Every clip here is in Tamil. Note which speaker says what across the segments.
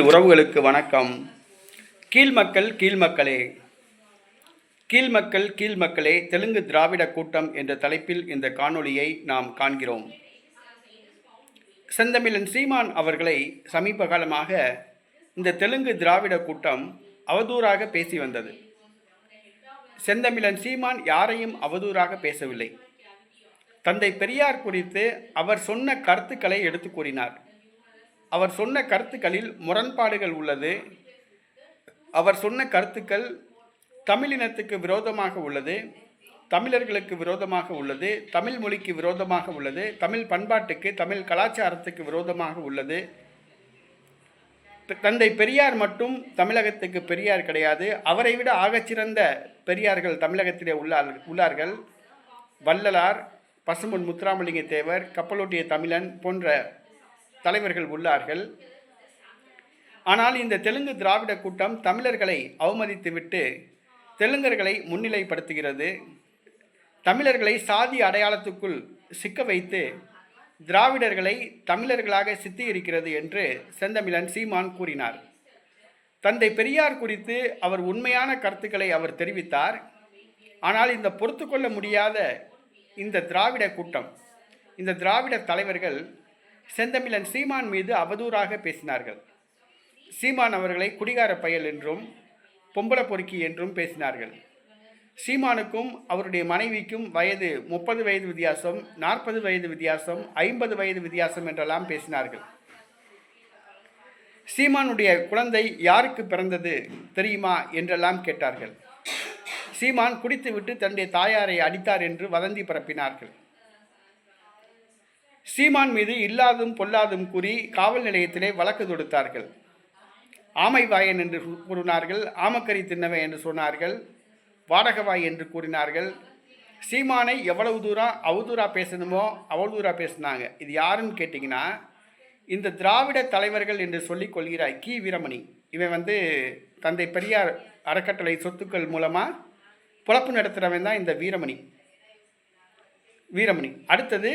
Speaker 1: உறவுகளுக்கு வணக்கம். கீழ்மக்கள் கீழ்மக்களே கீழ்மக்கள் கீழ்மக்களே தெலுங்கு திராவிட கூட்டம் என்ற தலைப்பில் இந்த காணொளியை நாம் காண்கிறோம். செந்தமிழன் சீமான் அவர்களை சமீப காலமாக இந்த தெலுங்கு திராவிட கூட்டம் அவதூறாக பேசி வந்தது. செந்தமிழன் சீமான் யாரையும் அவதூறாக பேசவில்லை. தந்தை பெரியார் குறித்து அவர் சொன்ன கருத்துக்களை எடுத்து கூறினார். அவர் சொன்ன கருத்துக்களில் முரண்பாடுகள் உள்ளது. அவர் சொன்ன கருத்துக்கள் தமிழினத்துக்கு விரோதமாக உள்ளது. தமிழர்களுக்கு விரோதமாக உள்ளது. தமிழ் மொழிக்கு விரோதமாக உள்ளது. தமிழ் பண்பாட்டுக்கு தமிழ் கலாச்சாரத்துக்கு விரோதமாக உள்ளது. தந்தை பெரியார் மட்டும் தமிழகத்துக்கு பெரியார் கிடையாது. அவரை விட ஆகச்சிறந்த பெரியார்கள் தமிழகத்திலே உள்ளார் உள்ளார்கள். வள்ளலார் பசும்பொன் முத்துராமலிங்க தேவர் கப்பலோட்டிய தமிழன் போன்ற தலைவர்கள் உள்ளார்கள். ஆனால் இந்த தெலுங்கு திராவிட கூட்டம் தமிழர்களை அவமதித்துவிட்டு தெலுங்கர்களை முன்னிலைப்படுத்துகிறது. தமிழர்களை சாதி அடையாளத்துக்குள் சிக்க வைத்து திராவிடர்களை தமிழர்களாக சித்தியிருக்கிறது என்று செந்தமிழன் சீமான் கூறினார். தந்தை பெரியார் குறித்து அவர் உண்மையான கருத்துக்களை அவர் தெரிவித்தார். ஆனால் இந்த பொறுத்து கொள்ள முடியாத இந்த திராவிட கூட்டம் இந்த திராவிட தலைவர்கள் செந்தமிழன் சீமான் மீது அவதூறாக பேசினார்கள். சீமான் அவர்களை குடிகார பயல் என்றும் பொம்பளை பொறுக்கி என்றும் பேசினார்கள். சீமானுக்கும் அவருடைய மனைவிக்கும் வயது முப்பது வயது வித்தியாசம் நாற்பது வயது வித்தியாசம் ஐம்பது வயது வித்தியாசம் என்றெல்லாம் பேசினார்கள். சீமானுடைய குழந்தை யாருக்கு பிறந்தது தெரியுமா என்றெல்லாம் கேட்டார்கள். சீமான் குடித்துவிட்டு தன்னுடைய தாயாரை அடித்தார் என்று வதந்தி பரப்பினார்கள். சீமான் மீது இல்லாதும் பொல்லாதும் கூறி காவல் நிலையத்திலே வழக்கு தொடுத்தார்கள். ஆமைவாயன் என்று கூறினார்கள் ஆமக்கறி தின்னவை என்று சொன்னார்கள் வாடகவாய் என்று கூறினார்கள். சீமானை எவ்வளவு தூரம் அவதூறாக பேசணுமோ அவதூறா பேசினாங்க. இது யாருன்னு கேட்டிங்கன்னா இந்த திராவிட தலைவர்கள் என்று சொல்லிக் கொள்கிறாய் கி. வீரமணி. இவன் வந்து தந்தை பெரியார் அறக்கட்டளை சொத்துக்கள் மூலமாக பிழப்பு நடத்துகிறவன் தான் இந்த வீரமணி. வீரமணி. அடுத்தது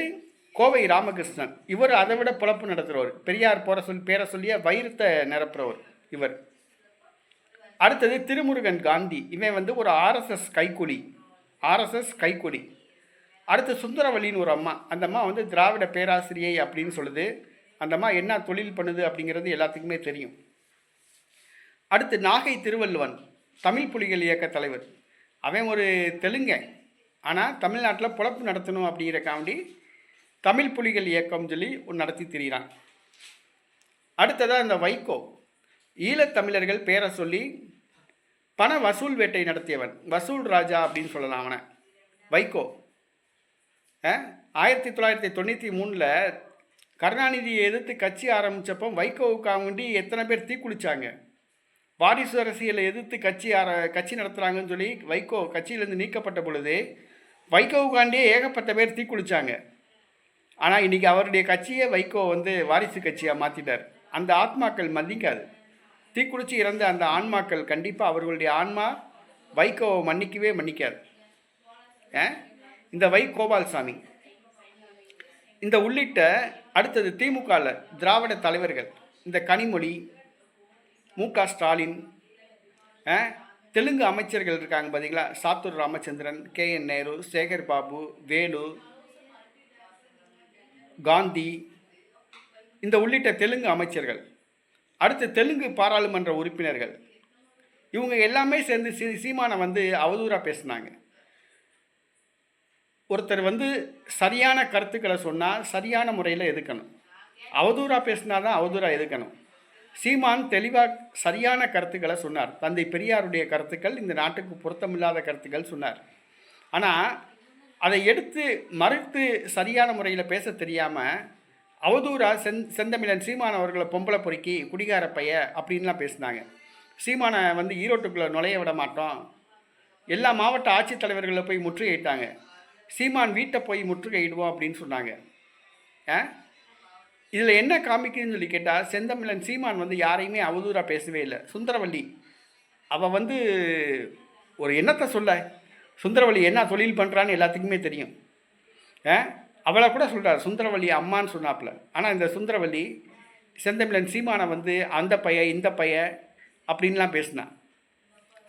Speaker 1: கோவை ராமகிருஷ்ணன் இவர் அதை விட புழப்பு நடத்துகிறவர் பெரியார் போற சொல்லி பேரை சொல்லிய வைரத்தை நிரப்புறவர் இவர். அடுத்தது திருமுருகன் காந்தி. இவன் வந்து ஒரு ஆர்எஸ்எஸ் கைக்குடி ஆர்எஸ்எஸ் கைக்குடி அடுத்து சுந்தரவல்லின்னு ஒரு அம்மா. அந்த அம்மா வந்து திராவிட பேராசிரியை அப்படின்னு சொல்லுது. அந்த அம்மா என்ன தொழில் பண்ணுது அப்படிங்கிறது எல்லாத்துக்குமே தெரியும். அடுத்து நாகை திருவள்ளுவன் தமிழ் புலிகள் இயக்க தலைவர். அவன் ஒரு தெலுங்கன் ஆனால் தமிழ்நாட்டில் புழப்பு நடத்தணும் அப்படிங்கிறக்காண்டி தமிழ் புலிகள் இயக்கம் சொல்லி ஒன்று நடத்தி திரிகிறான் அடுத்ததாக இந்த வைகோ. ஈழத்தமிழர்கள் பேரை சொல்லி பண வசூல் வேட்டை நடத்தியவன். வசூல் ராஜா அப்படின்னு சொல்லலாம் அவனை. வைகோ. ஆயிரத்தி தொள்ளாயிரத்தி தொண்ணூற்றி மூணில் கருணாநிதியை எதிர்த்து கட்சி ஆரம்பித்தப்போ வைகோவுக்காக வேண்டி எத்தனை பேர் தீக்குளிச்சாங்க வாரிசு அரசியலை எதிர்த்து கட்சி ஆர கட்சி நடத்துகிறாங்கன்னு சொல்லி வைகோ கட்சியிலேருந்து நீக்கப்பட்ட பொழுது வைகோவுக்காண்டியே ஏகப்பட்ட பேர் தீக்குளிச்சாங்க ஆனால் இன்றைக்கி அவருடைய கட்சியை வைகோ வந்து வாரிசு கட்சியாக மாற்றிட்டார் அந்த ஆத்மாக்கள் மன்னிக்காது. தீக்குளிச்சு இறந்த அந்த ஆன்மாக்கள் கண்டிப்பாக அவர்களுடைய ஆன்மா வைகோவை மன்னிக்கவே மன்னிக்காது. இந்த வை கோபால்சாமி. இந்த உள்ளிட்ட அடுத்தது திமுகவில் திராவிட தலைவர்கள் இந்த கனிமொழி மு க ஸ்டாலின் தெலுங்கு அமைச்சர்கள் இருக்காங்க பார்த்தீங்களா சாத்தூர் ராமச்சந்திரன் கே என் நேரு சேகர் பாபு வேலு காந்தி இந்த உள்ளிட்ட தெலுங்கு அமைச்சர்கள் அடுத்து தெலுங்கு பாராளுமன்ற உறுப்பினர்கள் இவங்க எல்லாமே சேர்ந்து சீ சீமானை வந்து அவதூறாக பேசினாங்க. ஒருத்தர் வந்து சரியான கருத்துக்களை சொன்னால் சரியான முறையில் எதுக்கணும் அவதூறாக பேசினா தான் அவதூறாக எதுக்கணும் சீமான் தெளிவாக சரியான கருத்துக்களை சொன்னார். தந்தை பெரியாருடைய கருத்துக்கள் இந்த நாட்டுக்கு பொருத்தமில்லாத கருத்துக்கள் சொன்னார். ஆனால் அதை எடுத்து மறுத்து சரியான முறையில் பேச தெரியாமல் அவதூறா செந் செந்தமிழன் சீமான் அவர்களை பொம்பளை பொறுக்கி குடிகார பைய அப்படின்லாம் பேசினாங்க. சீமானை வந்து ஈரோட்டுக்குள்ளே நுழைய விட மாட்டோம். எல்லா மாவட்ட ஆட்சித்தலைவர்களை போய் முற்றுகையிட்டாங்க. சீமான் வீட்டை போய் முற்றுகையிடுவோம் அப்படின்னு சொன்னாங்க. ஆ? இதில் என்ன காமிக்குதுன்னு சொல்லி கேட்டால் செந்தமிழன் சீமான் வந்து யாரையுமே அவதூறாக பேசவே இல்லை. சுந்தரவல்லி. அவள் வந்து ஒரு எண்ணத்தை சொல்ல. சுந்தரவள்ளி என்ன தொழில் பண்ணுறான்னு எல்லாத்துக்குமே தெரியும். அவளை கூட சொல்கிறார் சுந்தரவள்ளி அம்மான்னு சொன்னாப்புல. ஆனால் இந்த சுந்தரவள்ளி செந்தமிழன் சீமானை வந்து அந்த பைய இந்த பைய அப்படின்லாம் பேசினான்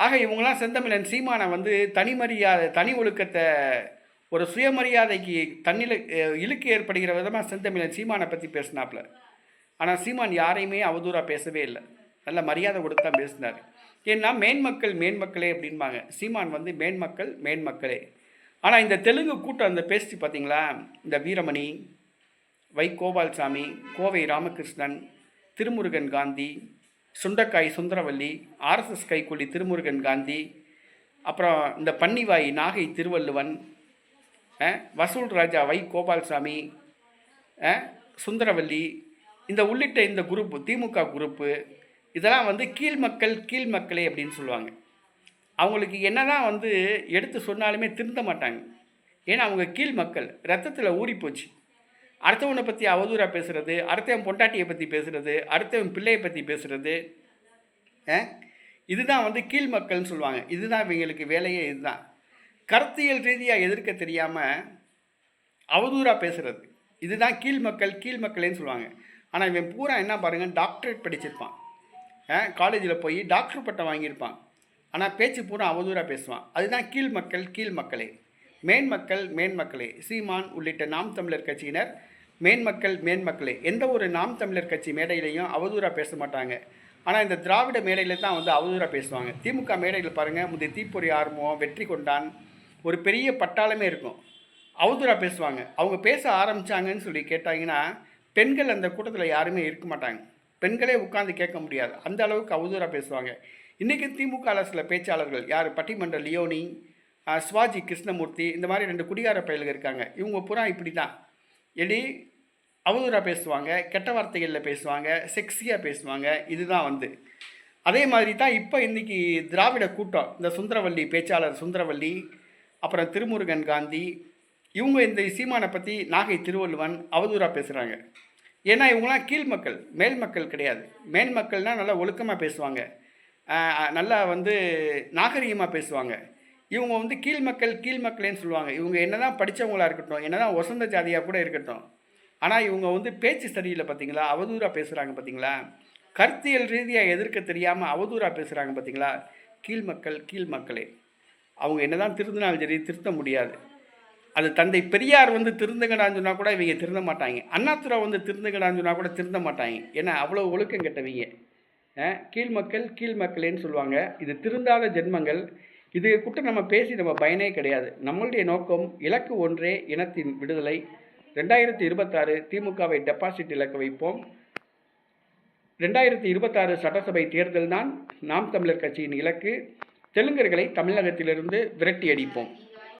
Speaker 1: ஆக இவங்களாம் செந்தமிழன் சீமானை வந்து தனி மரியாதை தனி ஒழுக்கத்தை ஒரு சுயமரியாதைக்கு தன்னில இழுக்கு ஏற்படுகிற விதமாக செந்தமிழன் சீமானை பற்றி பேசினாப்புல. ஆனால் சீமான் யாரையுமே அவதூறாக பேசவே இல்லை. நல்ல மரியாதை கொடுத்து தான் பேசினார். ஏன்னா மேன்மக்கள் மேன்மக்களே அப்படின்பாங்க. சீமான் வந்து மேன்மக்கள் மேன்மக்களே ஆனால் இந்த தெலுங்கு கூட்டம் அந்த பேசி பார்த்தீங்களா இந்த வீரமணி வை கோபால்சாமி கோவை ராமகிருஷ்ணன் திருமுருகன் காந்தி சுண்டக்காய் சுந்தரவல்லி ஆர்எஸ்எஸ் கைக்கூலி திருமுருகன் காந்தி அப்புறம் இந்த பன்னிவாய் நாகை திருவள்ளுவன் வசூல் ராஜா வை கோபால்சாமி சுந்தரவல்லி இந்த உள்ளிட்ட இந்த குரூப்பு திமுக குரூப்பு இதெல்லாம் வந்து கீழ் மக்கள் கீழ் மக்களே அப்படின்னு சொல்லுவாங்க. அவங்களுக்கு என்ன தான் வந்து எடுத்து சொன்னாலுமே திருந்த மாட்டாங்க. ஏன்னா அவங்க கீழ் மக்கள். ரத்தத்தில் ஊறி போச்சு. அடுத்தவனை பற்றி அவதூறாக பேசுகிறது அடுத்தவன் பொண்டாட்டியை பற்றி பேசுகிறது அடுத்தவன் பிள்ளையை பற்றி பேசுகிறது இதுதான் வந்து கீழ் மக்கள்னு சொல்லுவாங்க. இதுதான் இவங்களுக்கு வேலையே இதுதான். கருத்தியல் ரீதியாக எதிர்க்க தெரியாமல் அவதூறாக பேசுகிறது இதுதான் கீழ் மக்கள் கீழ் மக்களேன்னு சொல்லுவாங்க. ஆனால் இவன் பூரா என்ன பாருங்கள் டாக்டரேட் படிச்சிருப்பான். காலேஜில் போய் டாக்டர் பட்டம் வாங்கியிருப்பான். ஆனால் பேச்சு பூரா அவதூறாக பேசுவான். அதுதான் கீழ் மக்கள் கீழ் மக்களே. மேன் மக்கள் மேன் மக்களே. சீமான் உள்ளிட்ட நாம் தமிழர் கட்சியினர் மேன் மக்கள் மேன் மக்களே. எந்த ஒரு நாம் தமிழர் கட்சி மேடையிலையும் அவதூறாக பேச மாட்டாங்க. ஆனால் இந்த திராவிட மேடையில் தான் வந்து அவதூறாக பேசுவாங்க. திமுக மேடையில் பாருங்கள் முந்தைய தீப்பொறி ஆர்வம் வெற்றி கொண்டான் ஒரு பெரிய பட்டாளமே இருக்கும். அவதூறாக பேசுவாங்க. அவங்க பேச ஆரம்பித்தாங்கன்னு சொல்லி கேட்டாங்கன்னா பெண்கள் அந்த கூட்டத்தில் யாருமே இருக்க மாட்டாங்க. பெண்களே உட்கார்ந்து கேட்க முடியாது. அந்த அளவுக்கு அவதூறாக பேசுவாங்க. இன்றைக்கி திமுக சில பேச்சாளர்கள் யார்? பட்டிமன்ற லியோனி சிவாஜி கிருஷ்ணமூர்த்தி இந்த மாதிரி ரெண்டு குடிகார பயல்கள் இருக்காங்க. இவங்க பூரா இப்படி தான் எடி அவதூறாக பேசுவாங்க கெட்ட வார்த்தைகளில் பேசுவாங்க செக்ஸியாக பேசுவாங்க. இதுதான் வந்து. அதே மாதிரி தான் இப்போ இன்றைக்கி திராவிட கூட்டம். இந்த சுந்தரவல்லி பேச்சாளர் சுந்தரவல்லி அப்புறம் திருமுருகன் காந்தி இவங்க இந்த சீமானை பற்றி நாகை திருவள்ளுவன் அவதூறாக பேசுகிறாங்க ஏன்னா இவங்களாம் கீழ் மக்கள் மேல் மக்கள் கிடையாது. மேல் மக்கள்னால் நல்லா ஒழுக்கமாக பேசுவாங்க. நல்லா வந்து நாகரிகமாக பேசுவாங்க. இவங்க வந்து கீழ் மக்கள் கீழ் மக்களேன்னு சொல்லுவாங்க. இவங்க என்னதான் படித்தவங்களாக இருக்கட்டும் என்னதான் வசந்த ஜாதியாக கூட இருக்கட்டும். ஆனால் இவங்க வந்து பேச்சு சரியில்லை பார்த்தீங்களா? அவதூறாக பேசுகிறாங்க பார்த்தீங்களா? கருத்தியல் ரீதியாக எதிர்க்க தெரியாமல் அவதூறாக பேசுகிறாங்க பார்த்தீங்களா? கீழ் மக்கள் கீழ் மக்களே. அவங்க என்னதான் திருந்தினாலும் சரி திருத்த முடியாது. அது தந்தை பெரியார் வந்து திருந்துங்கடான்னு சொன்னால் கூட இவங்க திருந்த மாட்டாங்க. அண்ணாதுரை வந்து திருந்துங்கடான்னு சொன்னால் கூட திருந்த மாட்டாங்க. ஏன்னா அவ்வளோ ஒழுக்கம் கெட்டவங்க. கீழ் மக்கள் கீழ் மக்களேன்னு சொல்லுவாங்க. இது திருந்தாத ஜென்மங்கள். இது கூட்ட நம்ம பேசி நம்ம பயனே கிடையாது. நம்மளுடைய நோக்கம் இலக்கு ஒன்றே இனத்தின் விடுதலை. ரெண்டாயிரத்தி இருபத்தாறு திமுகவை டெபாசிட் இலக்க வைப்போம். ரெண்டாயிரத்தி இருபத்தாறு சட்டசபை தேர்தல் தான் நாம் தமிழர் கட்சியின் இலக்கு. தெலுங்கர்களை தமிழகத்திலிருந்து விரட்டி அடிப்போம்.